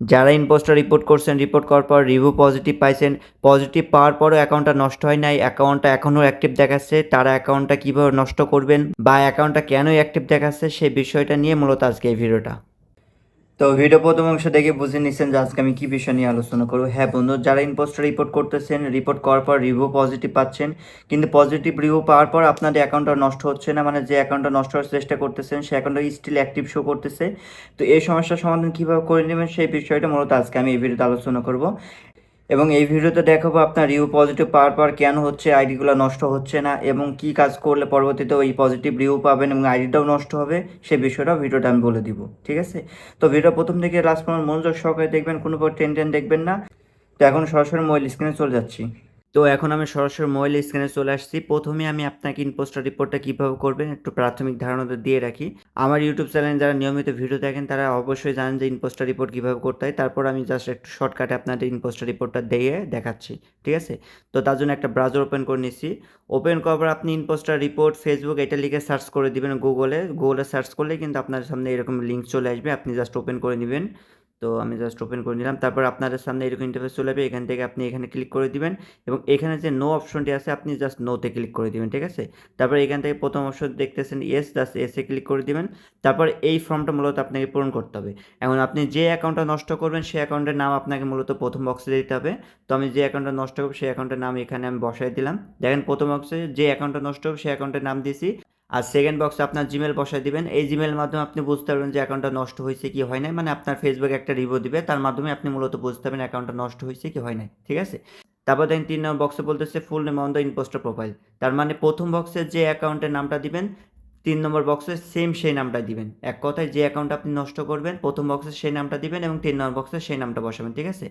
যারা impostor report করছেন report করার পর রিভিউ পজিটিভ পাইছেন পজিটিভ পাওয়ার পরও অ্যাকাউন্টটা নষ্ট হয় নাই অ্যাকাউন্টটা এখনও অ্যাক্টিভ দেখাচ্ছে, তারা অ্যাকাউন্টটা কীভাবে নষ্ট করবেন বা অ্যাকাউন্টটা কেন অ্যাক্টিভ দেখাচ্ছে সেই বিষয়টা নিয়ে মূলত আজকে এই ভিডিওটা তো ভিডিও প্রথম অংশ দেখে বুঝে নিচ্ছেন যে আজকে আমি কি বিষয় নিয়ে আলোচনা করব। হ্যাঁ বন্ধু, যারা ইনপোস্টার রিপোর্ট করতেছেন রিপোর্ট করার পর রিভিউ পজিটিভ পাচ্ছেন, কিন্তু পজিটিভ রিভিউ পাওয়ার পর আপনাদের অ্যাকাউন্টটা নষ্ট হচ্ছে না মানে যে অ্যাকাউন্টটা নষ্ট হওয়ার চেষ্টা করতেছেন সে অ্যাকাউন্টটা স্টিল অ্যাক্টিভ শো করতেছে। তো এই সমস্যার সমাধান কীভাবে করে নেবেন সেই বিষয়টা মূলত আজকে আমি এই ভিডিওতে আলোচনা করব। এবং এই ভিডিওতে দেখাবো আপনার রিউ পজিটিভ পাওয়ার পর কেন হচ্ছে আইডিগুলো নষ্ট হচ্ছে না, এবং কি কাজ করলে পরবর্তীতে ওই পজিটিভ রিউ পাবেন এবং আইডিটাও নষ্ট হবে, সে বিষয়টাও ভিডিওটা আমি বলে দিব, ঠিক আছে? তো ভিডিও প্রথম থেকে লাস্ট পর্যন্ত মনোযোগ সহকারে দেখবেন, কোনো পর টেন টেন দেখবেন না। তো এখন সরাসরি মোবাইল স্ক্রিনে চলে যাচ্ছি। তো এখন আমি সরাসরি মোবাইল স্ক্রিনে চলে আসছি। প্রথমে আমি আপনাকে ইনপোস্টার রিপোর্টটা কীভাবে করবেন একটু প্রাথমিক ধারণাটা দিয়ে রাখি। আমার ইউটিউব চ্যানেলে যারা নিয়মিত ভিডিও দেখেন, তারা অবশ্যই জানেন যে ইনপোস্টার রিপোর্ট কীভাবে করতে হয়। তারপর আমি জাস্ট একটু শর্টকাটে আপনাদের ইনপোস্টার রিপোর্টটা দিয়ে দেখাচ্ছি, ঠিক আছে? তো তার জন্য একটা ব্রাউজার ওপেন করে নিচ্ছি। ওপেন করার পর আপনি ইনপোস্টার রিপোর্ট ফেসবুক এটা লিখে সার্চ করে দিবেন গুগলে গুগলে সার্চ করলে কিন্তু আপনার সামনে এরকম লিঙ্ক চলে আসবে। আপনি জাস্ট ওপেন করে নেবেন। তো আমি জাস্ট ওপেন করে নিলাম। তারপর আপনাদের সামনে এরকম ইন্টারফেস চলে যাবে এখান থেকে আপনি এখানে ক্লিক করে দিবেন এবং এখানে যে নো অপশনটি আছে, আপনি জাস্ট নোতে ক্লিক করে দিবেন, ঠিক আছে? তারপর এখান থেকে প্রথম অপশন দেখতেছেন ইয়েস জাস্ট এসে ক্লিক করে দিবেন। তারপর এই ফর্মটা মূলত আপনাকে পূরণ করতে হবে। এখন আপনি যে অ্যাকাউন্টটা নষ্ট করবেন, সেই অ্যাকাউন্টের নাম আপনাকে মূলত প্রথম বক্সে দিতে হবে। তো আমি যে অ্যাকাউন্টটা নষ্ট করব, সেই অ্যাকাউন্টের নাম এখানে আমি বসাই দিলাম। দেখেন প্রথম বক্সে যে অ্যাকাউন্টটা নষ্ট হবে, সেই অ্যাকাউন্টের নাম দিয়েছি। আর সেকেন্ড বক্সে আপনার জিমেল বসায় দিবেন। এই জিমেল মাধ্যমে আপনি বুঝতে পারবেন যে অ্যাকাউন্টটা নষ্ট হয়েছে কি হয় নাই। মানে আপনার ফেসবুক একটা রিভিউ দিবে। তার মাধ্যমে আপনি মূলত বুঝতে পারবেন অ্যাকাউন্টটা নষ্ট হয়েছে কি হয় নাই। ঠিক আছে? তারপর দেখেন তিন নম্বর বক্সে বলতেছে full name on the impostor profile তার মানে প্রথম বক্সের যে অ্যাকাউন্টের নামটা দিবেন তিন নম্বর বক্সে সেম সেই নামটা দিবেন। এক কথায় যে অ্যাকাউন্ট আপনি নষ্ট করবেন, প্রথম বক্সে সেই নামটা দিবেন এবং তিন নম্বর বক্সে সেই নামটা বসাবেন, ঠিক আছে?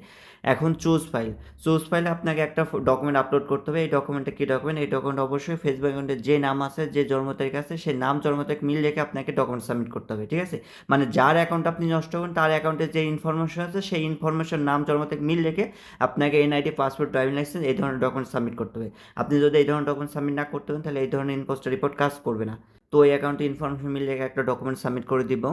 এখন চুজ ফাইল চুজ ফাইলে আপনাকে একটা ডকুমেন্ট আপলোড করতে হবে। এই ডকুমেন্টটা কী ডকুমেন্ট এই ডকুমেন্ট অবশ্যই ফেসবুক অ্যাকাউন্টে যে নাম আছে, যে জন্ম তারিখ আছে, সেই নাম, জন্ম তারিখ মিল রেখে আপনাকে ডকুমেন্ট সাবমিট করতে হবে, ঠিক আছে? মানে যার অ্যাকাউন্ট আপনি নষ্ট করবেন, তার অ্যাকাউন্টে যে ইনফরমেশন আছে, সেই ইনফরমেশন নাম, জন্ম তারিখ মিল রেখে আপনাকে এনআইডি পাসপোর্ট ড্রাইভিং লাইসেন্স এই ধরনের ডকুমেন্ট সাবমিট করতে হবে। আপনি যদি এই ধরনের ডকুমেন্ট সাবমিট না করতে পারেন, তাহলে এই ধরনের ইনপোস্টার রিপোর্ট কাজ করবে না। তো ওই অ্যাকাউন্টে ইনফরমেশন মিলে একটা ডকুমেন্ট সাবমিট করে দিব।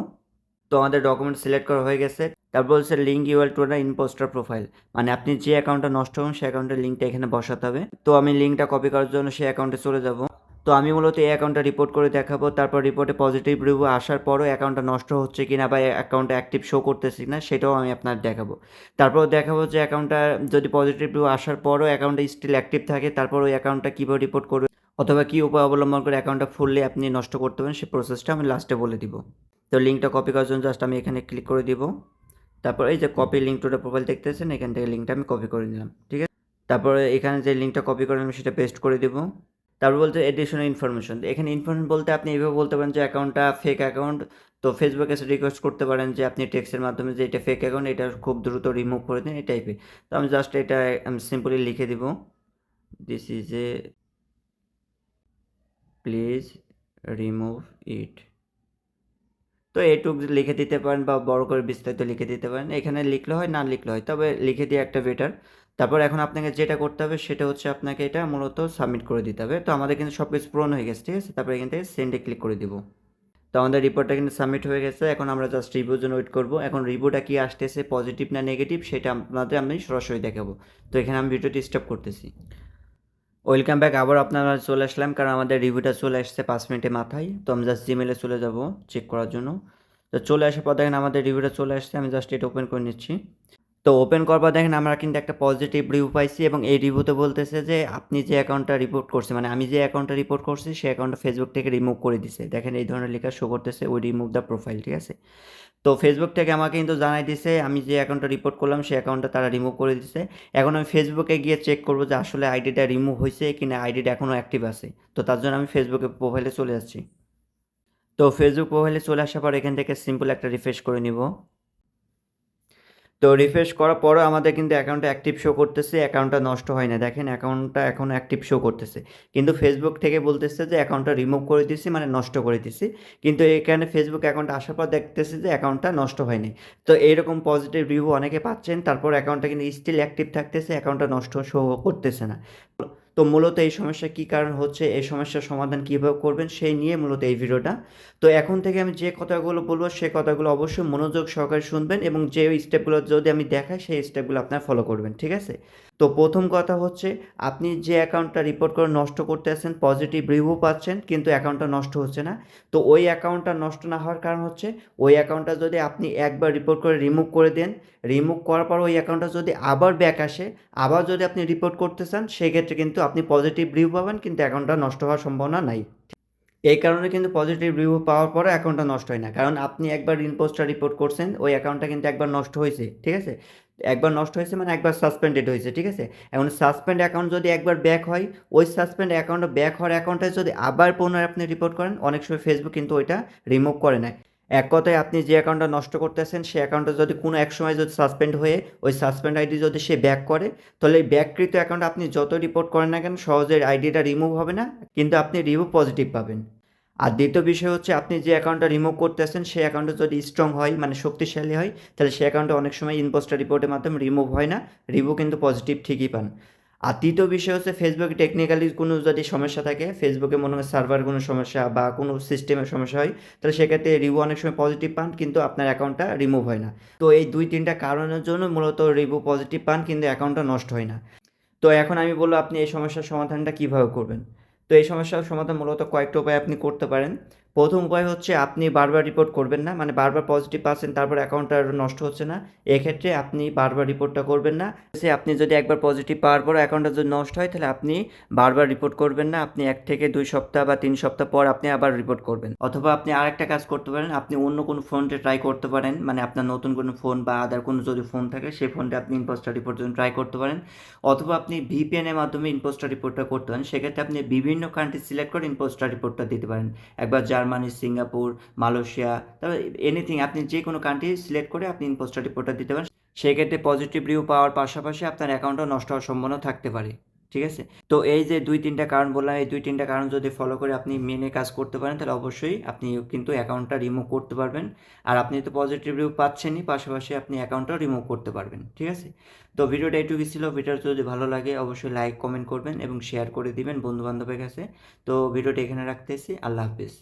তো আমাদের ডকুমেন্ট সিলেক্ট করা হয়ে গেছে। তারপর হচ্ছে link URL to the impostor profile মানে আপনি যে অ্যাকাউন্টটা নষ্ট হন, সেই অ্যাকাউন্টের লিঙ্কটা এখানে বসাতে হবে। তো আমি লিঙ্কটা কপি করার জন্য সেই অ্যাকাউন্টে চলে যাব। তো আমি মূলত এই অ্যাকাউন্টটা রিপোর্ট করে দেখাবো। তারপর রিপোর্টে পজিটিভ রিভিউ আসার পরও অ্যাকাউন্টটা নষ্ট হচ্ছে কিনা বা অ্যাকাউন্টটা অ্যাক্টিভ শো করতেছি না সেটাও আমি আপনার দেখাবো। তারপর দেখাবো যে অ্যাকাউন্টটা যদি পজিটিভ রিভিউ আসার পরও অ্যাকাউন্টটা স্টিল অ্যাক্টিভ থাকে, তারপর ওই অ্যাকাউন্টটা কীভাবে রিপোর্ট করবে। অথবা কী উপায় অবলম্বন করে অ্যাকাউন্টটা ফুললি আপনি নষ্ট করতে পারেন, সেই প্রসেসটা আমি লাস্টে বলে দিব। তো লিঙ্কটা কপি করার জন্য জাস্ট আমি এখানে ক্লিক করে দিব। তারপর এই যে কপি লিঙ্ক টু প্রোফাইল দেখতেছেন, এখান থেকে লিঙ্কটা আমি কপি করে নিলাম, ঠিক আছে? তারপরে এখানে যে লিঙ্কটা কপি করে আমি সেটা পেস্ট করে দিব। তারপর বলতে এডিশনাল ইনফরমেশন এখানে ইনফরমেশন বলতে আপনি এইভাবে বলতে পারেন যে অ্যাকাউন্টটা ফেক অ্যাকাউন্ট তো ফেসবুকে এসে রিকোয়েস্ট করতে পারেন যে আপনি টেক্সটের মাধ্যমে যে এটা ফেক অ্যাকাউন্ট এটা খুব দ্রুত রিমুভ করে দিন, এই টাইপের তো আমি জাস্ট এটা, আমি সিম্পলি লিখে দিব। This is a please remove it তো এটুক লিখে দিতে পারেন বা বড় করে বিস্তারিত লিখে দিতে পারেন। এখানে লিখলে হয়, না লিখলে হয়। তবে লিখে দিয়ে একটা বেটার তারপর এখন আপনাকে যেটা করতে হবে সেটা হচ্ছে আপনাকে এটা মূলত সাবমিট করে দিতে হবে। তো আমাদের কিন্তু সব কিছু পূরণ হয়ে গেছে, ঠিক আছে? তারপর এখান থেকে সেন্ডে ক্লিক করে দিব। তো আমাদের রিপোর্টটা কিন্তু সাবমিট হয়ে গেছে। এখন আমরা জাস্ট রিভিউর জন্য ওয়েট করব। এখন রিভিউটা কি আসতেছে পজিটিভ না নেগেটিভ সেটা আপনাদের আমি সরাসরি দেখাবো। তো এখানে আমি ভিডিওটি স্টপ করতেছি। ওয়েলকাম ব্যাক আবার আপনারা চলে আসলাম, কারণ আমাদের রিভিউটা চলে আসছে পাঁচ মিনিটের মাথায়। তো আমি জাস্ট জিমেলে চলে যাব চেক করার জন্য। তো চলে আসার পর দেখেন আমাদের রিভিউটা চলে আসছে, আমি জাস্ট এটা ওপেন করে নিচ্ছি। তো ওপেন করবার দেখেন আমরা কিন্তু একটা পজিটিভ রিভিউ পাইছি এবং এই রিভিউতে বলতেছে যে, আপনি যে অ্যাকাউন্টটা রিপোর্ট করছেন মানে আমি যে অ্যাকাউন্টটা রিপোর্ট করছি সেই অ্যাকাউন্টটা ফেসবুক থেকে রিমুভ করে দিছে। দেখেন এই ধরনের লেখা শো করতেছে ওই রিমুভ দ্য প্রোফাইল ঠিক আছে? তো ফেসবুক থেকে আমাকে কিন্তু জানাই দিছে, আমি যে অ্যাকাউন্টটা রিপোর্ট করলাম সেই অ্যাকাউন্টটা তারা রিমুভ করে দিছে। এখন আমি ফেসবুকে গিয়ে চেক করব যে, আসলে আইডিটা রিমুভ হয়েছে কি না আইডিটা এখনও অ্যাক্টিভ আছে। তো তার জন্য আমি ফেসবুকে প্রোফাইলে চলে যাচ্ছি তো ফেসবুক প্রোফাইলে চলে আসার পর এখান থেকে সিম্পল একটা রিফ্রেশ করে নিব। তো রিফ্রেশ করার পরও আমাদের কিন্তু অ্যাকাউন্টটা অ্যাক্টিভ শো করতেছে অ্যাকাউন্টটা নষ্ট হয় না। দেখেন অ্যাকাউন্টটা এখন অ্যাক্টিভ শো করতেছে। কিন্তু ফেসবুক থেকে বলতেছে যে অ্যাকাউন্টটা রিমুভ করে দিয়েছি মানে নষ্ট করে দিয়েছি কিন্তু এখানে ফেসবুক অ্যাকাউন্ট আসার পর দেখতেছে যে অ্যাকাউন্টটা নষ্ট হয়নি। তো এইরকম পজিটিভ রিভিউ অনেকে পাচ্ছেন, তারপর অ্যাকাউন্টটা কিন্তু স্টিল অ্যাক্টিভ থাকতেছে অ্যাকাউন্টটা নষ্ট শো করতেছে না। তো মূলত এই সমস্যা কী কারণ হচ্ছে, এই সমস্যার সমাধান কীভাবে করবেন সেই নিয়ে মূলত এই ভিডিওটা। তো এখন থেকে আমি যে কথাগুলো বলব, সে কথাগুলো অবশ্যই মনোযোগ সহকারে শুনবেন এবং যে স্টেপগুলো যদি আমি দেখাই, সেই স্টেপগুলো আপনার ফলো করবেন, ঠিক আছে? তো প্রথম কথা হচ্ছে, আপনি যে অ্যাকাউন্টটা রিপোর্ট করে নষ্ট করতে আসছেন পজিটিভ রিভিউ পাচ্ছেন, কিন্তু অ্যাকাউন্টটা নষ্ট হচ্ছে না। তো ওই অ্যাকাউন্টটা নষ্ট না হওয়ার কারণ হচ্ছে, ওই অ্যাকাউন্টটা যদি আপনি একবার রিপোর্ট করে রিমুভ করে দেন রিমুভ করার পর ওই অ্যাকাউন্টটা যদি আবার ব্যাক আসে, আবার যদি আপনি রিপোর্ট করতে চান, সেক্ষেত্রে কিন্তু আপনি পজিটিভ রিভিউ পাবেন, কিন্তু অ্যাকাউন্টটা নষ্ট হওয়ার সম্ভাবনা নাই। এই কারণে কিন্তু পজিটিভ রিভিউ পাওয়ার পরে অ্যাকাউন্টটা নষ্ট হয় না। কারণ আপনি একবার ইনপোস্টটা রিপোর্ট করছেন, ওই অ্যাকাউন্টটা কিন্তু একবার নষ্ট হয়েছে, ঠিক আছে? একবার নষ্ট হয়েছে মানে একবার সাসপেন্ডেড হয়েছে, ঠিক আছে? এখন সাসপেন্ড অ্যাকাউন্ট যদি একবার ব্যাক হয়, ওই সাসপেন্ড অ্যাকাউন্টে ব্যাক হওয়ার অ্যাকাউন্টে যদি আবার পুনরায় আপনি রিপোর্ট করেন, অনেক সময় ফেসবুক কিন্তু ওইটা রিমুভ করে নেয় এক কথায় আপনি যে অ্যাকাউন্টটা নষ্ট করতেছেন, সেই অ্যাকাউন্টটা যদি কোনো এক সময় যদি সাসপেন্ড হয়ে, ওই সাসপেন্ড আইডি যদি সে ব্যাক করে, তাহলে এই ব্যাককৃত অ্যাকাউন্ট আপনি যত রিপোর্ট করেন না কেন সহজে আইডিটা রিমুভ হবে না, কিন্তু আপনি রিমুভ পজিটিভ পাবেন। আর দ্বিতীয় বিষয় হচ্ছে, আপনি যে অ্যাকাউন্টটা রিমুভ করতেছেন, সেই অ্যাকাউন্টটা যদি স্ট্রং হয় মানে শক্তিশালী হয়, তাহলে সেই অ্যাকাউন্টটা অনেক সময় ইনপোস্টার রিপোর্টের মাধ্যমে রিমুভ হয় না রিভিউ কিন্তু পজিটিভ ঠিকই পান। আর তৃতীয় বিষয় হচ্ছে ফেসবুকে টেকনিক্যালি কোনো যদি সমস্যা থাকে ফেসবুকে মনে হয় সার্ভার কোনো সমস্যা বা কোনো সিস্টেমের সমস্যা হয়, তাহলে সেক্ষেত্রে রিভিউ অনেক সময় পজিটিভ পান, কিন্তু আপনার অ্যাকাউন্টটা রিমুভ হয় না। তো এই দুই তিনটা কারণের জন্য মূলত রিভিউ পজিটিভ পান, কিন্তু অ্যাকাউন্টটা নষ্ট হয় না। তো এখন আমি বলব, আপনি এই সমস্যার সমাধানটা কীভাবে করবেন? তো এই সমস্যার সমাধান মূলত কয়েকটা উপায় আপনি করতে পারেন। প্রথম উপায় হচ্ছে আপনি বারবার রিপোর্ট করবেন না মানে বারবার পজিটিভ পাচ্ছেন, তারপর অ্যাকাউন্টটা নষ্ট হচ্ছে না। এক্ষেত্রে আপনি বারবার রিপোর্টটা করবেন না। সে আপনি যদি একবার পজিটিভ পাওয়ার পর অ্যাকাউন্টটা যদি নষ্ট হয়, তাহলে আপনি বারবার রিপোর্ট করবেন না। আপনি এক থেকে দুই সপ্তাহ বা তিন সপ্তাহ পর আপনি আবার রিপোর্ট করবেন। অথবা আপনি আরেকটা কাজ করতে পারেন, আপনি অন্য কোনো ফোনটা ট্রাই করতে পারেন মানে আপনার নতুন কোনো ফোন বা আদার কোনো যদি ফোন থাকে, সেই ফোনটা আপনি ইনপোস্টার রিপোর্ট জন্য ট্রাই করতে পারেন। অথবা আপনি ভিপিএন এর মাধ্যমে ইনপোস্টার রিপোর্টটা করতে পারেন। সেক্ষেত্রে আপনি বিভিন্ন কান্ট্রি সিলেক্ট করে ইনপোস্টার রিপোর্টটা দিতে পারেন। একবার জার্মানি, সিঙ্গাপুর, মালয়েশিয়া, তারপর এনিথিং আপনি যে কোনো কান্ট্রি সিলেক্ট করে আপনি ইম্পোস্টার রিপোর্টটা দিতে পারেন। সেক্ষেত্রে পজিটিভ রিভিউ পাওয়ার পাশাপাশি আপনার অ্যাকাউন্টও নষ্ট হওয়ার সম্ভাবনা থাকতে পারে, ঠিক আছে? তো এই যে দুই তিনটা কারণ বললাম, এই দুই তিনটা কারণ যদি ফলো করে আপনি মেনে কাজ করতে পারেন, তাহলে অবশ্যই আপনি কিন্তু অ্যাকাউন্টটা রিমুভ করতে পারবেন। আর আপনি তো পজিটিভ রিভিউ পাচ্ছেনই, পাশাপাশি আপনি অ্যাকাউন্টটাও রিমুভ করতে পারবেন, ঠিক আছে? তো ভিডিওটা এইটুকু ছিল। ভিডিওটা যদি ভালো লাগে, অবশ্যই লাইক কমেন্ট করবেন এবং শেয়ার করে দিবেন বন্ধু বান্ধবের কাছে। তো ভিডিওটা এখানে রাখতেছি। আল্লাহ হাফিজ।